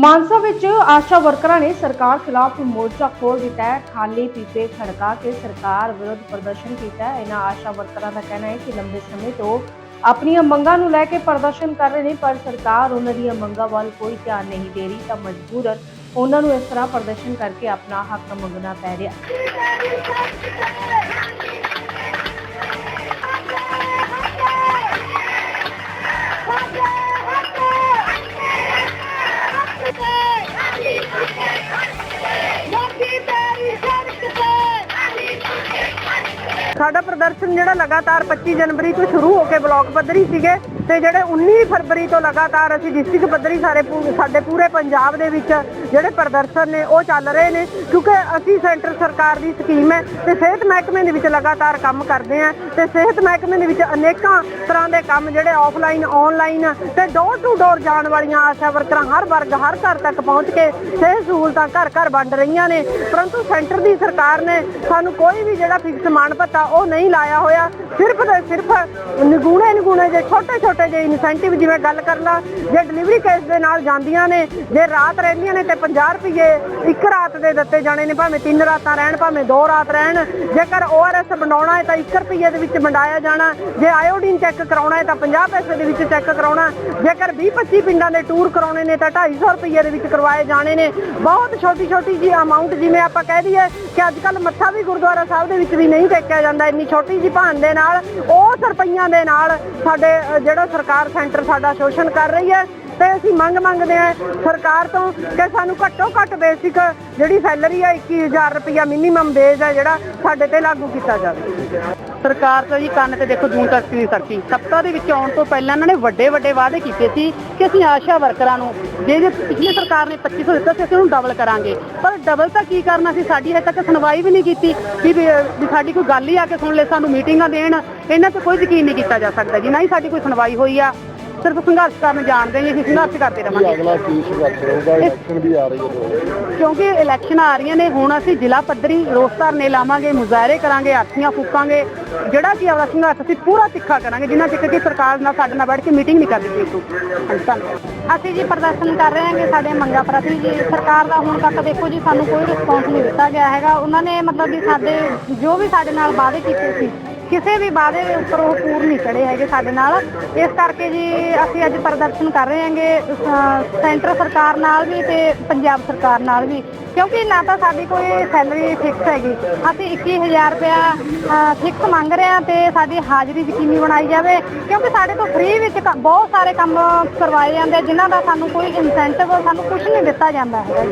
ਮਾਨਸਾ ਵਿੱਚ ਆਸ਼ਾ ਵਰਕਰਾਂ ਨੇ ਸਰਕਾਰ ਖਿਲਾਫ ਮੋਰਚਾ ਖੋਲ ਦਿੱਤਾ ਹੈ। ਖਾਲੀ ਪੀਪੇ ਖੜਕਾ ਕੇ ਸਰਕਾਰ ਵਿਰੁੱਧ ਪ੍ਰਦਰਸ਼ਨ ਕੀਤਾ ਹੈ। ਇਹਨਾਂ ਆਸ਼ਾ ਵਰਕਰਾਂ ਦਾ ਕਹਿਣਾ ਹੈ ਕਿ ਲੰਬੇ ਸਮੇਂ ਤੋਂ ਆਪਣੀਆਂ ਮੰਗਾਂ ਨੂੰ ਲੈ ਕੇ ਪ੍ਰਦਰਸ਼ਨ ਕਰ ਰਹੇ ਨੇ, ਪਰ ਸਰਕਾਰ ਉਹਨਾਂ ਦੀਆਂ ਮੰਗਾਂ ਵੱਲ ਕੋਈ ਧਿਆਨ ਨਹੀਂ ਦੇ ਰਹੀ। ਤਾਂ ਮਜਬੂਰਨ ਉਹਨਾਂ ਨੂੰ ਇਸ ਤਰ੍ਹਾਂ ਪ੍ਰਦਰਸ਼ਨ ਕਰਕੇ ਆਪਣਾ ਹੱਕ ਮੰਗਣਾ ਪੈ ਰਿਹਾ। ਸਾਡਾ ਪ੍ਰਦਰਸ਼ਨ ਜਿਹੜਾ ਲਗਾਤਾਰ 25 ਜਨਵਰੀ ਤੋਂ ਸ਼ੁਰੂ ਹੋ ਕੇ ਬਲਾਕ ਪੱਧਰੀ ਸੀਗੇ ਤੇ ਜਿਹੜੇ 19 ਫਰਵਰੀ ਤੋਂ ਲਗਾਤਾਰ ਅਸੀਂ ਡਿਸਟ੍ਰਿਕਟ ਪੱਧਰੀ ਸਾਰੇ ਪੂ- ਸਾਡੇ ਪੂਰੇ ਪੰਜਾਬ ਦੇ ਵਿੱਚ ਜਿਹੜੇ ਪ੍ਰਦਰਸ਼ਨ ਨੇ, ਉਹ ਚੱਲ ਰਹੇ ਨੇ, ਕਿਉਂਕਿ ਅਸੀਂ ਸੈਂਟਰ ਸਰਕਾਰ ਦੀ ਸਕੀਮ ਹੈ ਤੇ ਸਿਹਤ ਮਹਿਕਮੇ ਦੇ ਵਿੱਚ ਲਗਾਤਾਰ ਕੰਮ ਕਰਦੇ ਆ ਤੇ ਸਿਹਤ ਮਹਿਕਮੇ ਦੇ ਵਿੱਚ ਅਨੇਕਾਂ ਤਰ੍ਹਾਂ ਦੇ ਕੰਮ ਜਿਹੜੇ ਆਫਲਾਈਨ ਆਨਲਾਈਨ ਤੇ ਡੋਰ ਟੂ ਡੋਰ ਜਾਣ ਵਾਲੀਆਂ ਆਸ਼ਾ ਵਰਕਰਾਂ ਹਰ ਵਰਗ, ਹਰ ਘਰ ਤੱਕ ਪਹੁੰਚ ਕੇ ਸਿਹਤ ਸਹੂਲਤਾਂ ਘਰ ਘਰ ਵੰਡ ਰਹੀਆਂ ਨੇ। ਪਰੰਤੂ ਸੈਂਟਰ ਦੀ ਸਰਕਾਰ ਨੇ ਸਾਨੂੰ ਕੋਈ ਵੀ ਜਿਹੜਾ ਫਿਕਸ ਮਾਨ ਭੱਤਾ ਉਹ ਨਹੀਂ ਲਾਇਆ ਹੋਇਆ। ਸਿਰਫ ਤੇ ਸਿਰਫ ਨਿਗੂਣੇ ਨਿਗੂਣੇ ਜੇ, ਛੋਟੇ ਛੋਟੇ ਜੇ ਇਨਸੈਂਟਿਵ ਜਿਵੇਂ ਗੱਲ ਕਰਨਾ ਜੇ ਡਿਲੀਵਰੀ ਕੇਸ ਦੇ ਨਾਲ ਜਾਂਦੀਆਂ ਨੇ, ਜੇ ਰਾਤ ਰਹਿੰਦੀਆਂ ਨੇ ਤੇ 50 ਰੁਪਏ ਇੱਕ ਰਾਤ ਦੇ ਦਿੱਤੇ ਜਾਣੇ ਨੇ, ਭਾਵੇਂ ਤਿੰਨ ਰਾਤਾਂ ਰਹਿਣ, ਭਾਵੇਂ ਦੋ ਰਾਤ ਰਹਿਣ। ਜੇਕਰ ORS ਬਣਾਉਣਾ ਹੈ ਤਾਂ 1 ਰੁਪਏ ਦੇ ਵਿੱਚ ਵੰਡਾਇਆ ਜਾਣਾ। ਜੇ ਆਇਓਡੀਨ ਚੈੱਕ ਕਰਾਉਣਾ ਹੈ ਤਾਂ 50 ਪੈਸੇ ਦੇ ਵਿੱਚ ਚੈੱਕ ਕਰਾਉਣਾ। ਜੇਕਰ 20 25 ਪਿੰਡਾਂ ਦੇ ਟੂਰ ਕਰਾਉਣੇ ਨੇ ਤਾਂ 250 ਰੁਪਏ ਦੇ ਵਿੱਚ ਕਰਵਾਏ ਜਾਣੇ ਨੇ। ਬਹੁਤ ਛੋਟੀ ਛੋਟੀ ਜੀ ਅਮਾਉਂਟ ਜਿਵੇਂ ਆਪਾਂ ਕਹਿ ਦਈਏ ਕਿ ਅੱਜ ਕੱਲ ਮੱਥਾ ਵੀ ਗੁਰਦੁਆਰਾ ਸਾਹਿਬ ਦੇ ਵਿੱਚ ਵੀ ਨਹੀਂ ਟੇਕਿਆ ਜਾਂਦਾ, ਇੰਨੀ ਛੋਟੀ ਜੀ ਭਾਨ ਦੇ ਨਾਲ ਉਸ ਰੁਪਈਆਂ ਦੇ ਨਾਲ ਸਾਡੇ ਜਿਹੜਾ ਸਰਕਾਰ ਸੈਂਟਰ ਸਾਡਾ ਸ਼ੋਸ਼ਣ ਕਰ ਰਹੀ ਹੈ। ਤੇ ਅਸੀਂ ਮੰਗ ਮੰਗਦੇ ਆ ਸਰਕਾਰ ਤੋਂ ਕਿ ਸਾਨੂੰ ਘੱਟੋ ਘੱਟ ਬੇਸਿਕ ਜਿਹੜੀ ਸੈਲਰੀ ਹੈ 21000 ਰੁਪਇਆ ਮਿਨੀਮਮ ਵੇਜ ਹੈ ਜਿਹੜਾ ਸਾਡੇ ਤੇ ਲਾਗੂ ਕੀਤਾ ਜਾਵੇ। ਸਰਕਾਰ ਤਾਂ ਜੀ ਕੰਨ ਤੇ ਦੇਖੋ ਜੂਨ ਤੱਕ ਨਹੀਂ ਸਰਕੀ ਸੱਤਾ ਦੇ ਵਿੱਚ ਆਉਣ ਤੋਂ ਪਹਿਲਾਂ ਇਹਨਾਂ ਨੇ ਵੱਡੇ ਵੱਡੇ ਵਾਅਦੇ ਕੀਤੇ ਸੀ ਕਿ ਅਸੀਂ ਆਸ਼ਾ ਵਰਕਰਾਂ ਨੂੰ, ਜੇ ਜੇ ਪਿਛਲੀ ਸਰਕਾਰ ਨੇ 2500 ਦਿੱਤਾ ਸੀ, ਅਸੀਂ ਉਹਨੂੰ ਡਬਲ ਕਰਾਂਗੇ। ਪਰ ਡਬਲ ਤਾਂ ਕੀ ਕਰਨਾ ਸੀ ਸਾਡੀ ਹਜੇ ਤੱਕ ਸੁਣਵਾਈ ਵੀ ਨਹੀਂ ਕੀਤੀ ਵੀ ਵੀ ਸਾਡੀ ਕੋਈ ਗੱਲ ਹੀ ਆ ਕੇ ਸੁਣ ਲੈ, ਸਾਨੂੰ ਮੀਟਿੰਗਾਂ ਦੇਣ। ਇਹਨਾਂ ਤੇ ਕੋਈ ਯਕੀਨ ਨਹੀਂ ਕੀਤਾ ਜਾ ਸਕਦਾ ਜੀ, ਨਾ ਹੀ ਸਾਡੀ ਕੋਈ ਸੁਣਵਾਈ ਹੋਈ ਆ। ਸਿਰਫ ਸੰਘਰਸ਼ ਕਰਨ ਜਾਣਦੇ ਜੀ ਅਸੀਂ ਸੰਘਰਸ਼ ਕਰਦੇ ਰਹਾਂਗੇ ਅਗਲਾ ਕੀ ਸੰਘਰਸ਼ ਰਹੂਗਾ ਇਲੈਕਸ਼ਨ ਵੀ ਆ ਰਹੀ ਹੈ ਕਿਉਂਕਿ ਇਲੈਕਸ਼ਨ ਆ ਰਹੀਆਂ ਨੇ ਹੁਣ ਅਸੀਂ ਜ਼ਿਲ੍ਹਾ ਪੱਧਰੀ ਰੋਸ ਧਰਨੇ ਲਾਵਾਂਗੇ ਮੁਜ਼ਾਹਰੇ ਕਰਾਂਗੇ ਆਰਥੀਆਂ ਫੂਕਾਂਗੇ। ਜਿਹੜਾ ਕਿ ਆਪਣਾ ਸੰਘਰਸ਼ ਅਸੀਂ ਪੂਰਾ ਤਿੱਖਾ ਕਰਾਂਗੇ ਜਿੰਨਾ ਚਿਰ ਕਿ ਸਰਕਾਰ ਨਾਲ ਸਾਡੇ ਨਾਲ ਬੈਠ ਕੇ ਮੀਟਿੰਗ ਨਹੀਂ ਕਰਦੀ ਧੰਨਵਾਦ। ਅਸੀਂ ਜੀ ਪ੍ਰਦਰਸ਼ਨ ਕਰ ਰਹੇ ਹਾਂਗੇ ਸਾਡੇ ਮੰਗਾਂ ਪ੍ਰਤੀ ਜੀ। ਸਰਕਾਰ ਦਾ ਹੁਣ ਤੱਕ ਦੇਖੋ ਜੀ ਸਾਨੂੰ ਕੋਈ ਰਿਸਪੌਂਸ ਨਹੀਂ ਦਿੱਤਾ ਗਿਆ ਹੈਗਾ। ਉਹਨਾਂ ਨੇ ਮਤਲਬ ਵੀ ਸਾਡੇ ਜੋ ਵੀ ਸਾਡੇ ਨਾਲ ਵਾਅਦੇ ਕੀਤੇ ਸੀ ਕਿਸੇ ਵੀ ਵਾਅਦੇ ਦੇ ਉੱਪਰ ਉਹ ਪੂਰ ਨਹੀਂ ਚੜੇ ਹੈਗੇ ਸਾਡੇ ਨਾਲ। ਇਸ ਕਰਕੇ ਜੀ ਅਸੀਂ ਅੱਜ ਪ੍ਰਦਰਸ਼ਨ ਕਰ ਰਹੇ ਹਾਂਗੇ ਸੈਂਟਰ ਸਰਕਾਰ ਨਾਲ ਵੀ ਤੇ ਪੰਜਾਬ ਸਰਕਾਰ ਨਾਲ ਵੀ। ਕਿਉਂਕਿ ਨਾ ਤਾਂ ਸਾਡੀ ਕੋਈ ਸੈਲਰੀ ਫਿਕਸ ਹੈਗੀ। ਅਸੀਂ 21000 ਰੁਪਇਆ ਫਿਕਸ ਮੰਗ ਰਹੇ ਹਾਂ ਤੇ ਸਾਡੀ ਹਾਜ਼ਰੀ ਯਕੀਨੀ ਬਣਾਈ ਜਾਵੇ। ਕਿਉਂਕਿ ਸਾਡੇ ਤੋਂ ਫ੍ਰੀ ਵਿੱਚ ਬਹੁਤ ਸਾਰੇ ਕੰਮ ਕਰਵਾਏ ਜਾਂਦੇ ਆ, ਜਿਨ੍ਹਾਂ ਦਾ ਸਾਨੂੰ ਕੋਈ ਇਨਸੈਂਟਿਵ ਸਾਨੂੰ ਕੁਝ ਨਹੀਂ ਦਿੱਤਾ ਜਾਂਦਾ ਹੈਗਾ।